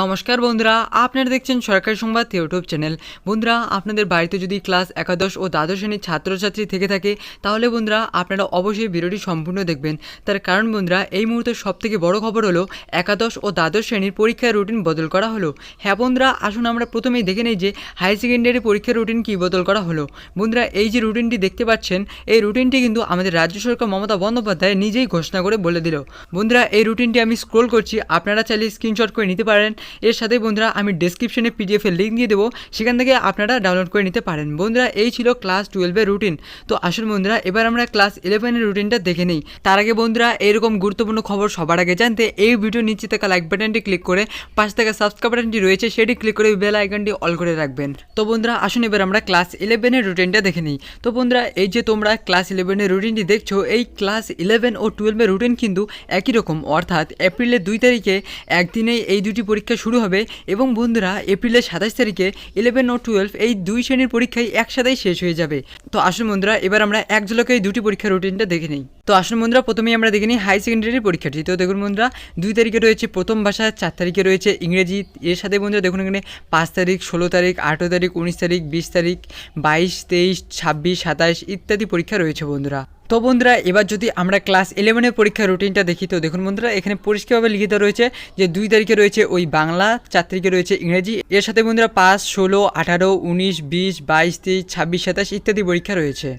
নমস্কার বন্ধুরা, আপনারা দেখছেন সরকারি সংবাদ ইউটিউব চ্যানেল। বন্ধুরা, আপনাদের বাড়িতে যদি ক্লাস একাদশ ও দ্বাদশ শ্রেণির ছাত্রছাত্রী থেকে থাকে, তাহলে বন্ধুরা, আপনারা অবশ্যই ভিডিওটি সম্পূর্ণ দেখবেন। তার কারণ বন্ধুরা, এই মুহূর্তে সবথেকে বড় খবর হলো, একাদশ ও দ্বাদশ শ্রেণির পরীক্ষার রুটিন বদল করা হলো। হ্যাঁ বন্ধুরা, আসুন আমরা প্রথমেই দেখে নিই যে হাই সেকেন্ডারি পরীক্ষার রুটিন কী বদল করা হলো। বন্ধুরা, এই যে রুটিনটি দেখতে পাচ্ছেন, এই রুটিনটি কিন্তু আমাদের রাজ্য সরকার মমতা বন্দ্যোপাধ্যায় নিজেই ঘোষণা করে বলে দিল। বন্ধুরা, এই রুটিনটি আমি স্ক্রোল করছি, আপনারা চাইলে স্ক্রিনশট করে নিতে পারেন। এর সাথে বন্ধুরা আমি ডেসক্রিপশনে পিডিএফ এর লিঙ্ক দিয়ে দেবো, সেখান থেকে আপনারা ডাউনলোড করে নিতে পারেন। বন্ধুরা, এই ছিল ক্লাস টুয়েলভের রুটিন তো আসুন বন্ধুরা, এবার আমরা ক্লাস ইলেভেনের রুটিনটা দেখে নিই। তার আগে বন্ধুরা, এরকম গুরুত্বপূর্ণ খবর সবার আগে জানতে এই ভিডিও নিচে থাকা লাইক বাটনটি ক্লিক করে পাশে থাকা সাবস্ক্রাইব বাটনটি রয়েছে, সেটি ক্লিক করে বেল আইকনটি অল করে রাখবেন। তো বন্ধুরা, আসুন এবার আমরা ক্লাস ইলেভেনের রুটিনটা দেখে নিই। তো বন্ধুরা, এই যে তোমরা ক্লাস ইলেভেনের রুটিনটি দেখছ, এই ক্লাস ইলেভেন ও টুয়েলভের রুটিন কিন্তু একই রকম। অর্থাৎ এপ্রিলের দুই তারিখে একদিনেই এই দুটি পরীক্ষা শুরু হবে এবং বন্ধুরা, এপ্রিলের সাতাশ তারিখে ইলেভেন ও টুয়েলভ এই দুই শ্রেণির পরীক্ষাই একসাথেই শেষ হয়ে যাবে। তো আসুন বন্ধুরা, এবার আমরা এক ঝলকে এই দুটি পরীক্ষার রুটিনটা দেখে নিই। তো আসুন বন্ধুরা, প্রথমেই আমরা দেখে নিই হাই সেকেন্ডারি পরীক্ষাটি। তো দেখুন বন্ধুরা, দুই তারিখে রয়েছে প্রথম ভাষা, চার তারিখে রয়েছে ইংরেজি। এর সাথে বন্ধুরা দেখুন এখানে পাঁচ তারিখ, ষোলো তারিখ, আঠেরো তারিখ, উনিশ তারিখ, বিশ তারিখ, বাইশ, তেইশ, ছাব্বিশ, সাতাশ ইত্যাদি পরীক্ষা রয়েছে বন্ধুরা। তো বন্ধুরা, এবার যদি আমরা ক্লাস ইলেভেনের পরীক্ষার রুটিনটা দেখি, তো দেখুন বন্ধুরা, এখানে পরিষ্কারভাবে লিখিত রয়েছে যে দুই তারিখে রয়েছে ওই বাংলা, চার তারিখে রয়েছে ইংরেজি। এর সাথে বন্ধুরা পাঁচ, ষোলো, আঠারো, উনিশ, বিশ, বাইশ, তেইশ, ছাব্বিশ, সাতাশ ইত্যাদি পরীক্ষা রয়েছে।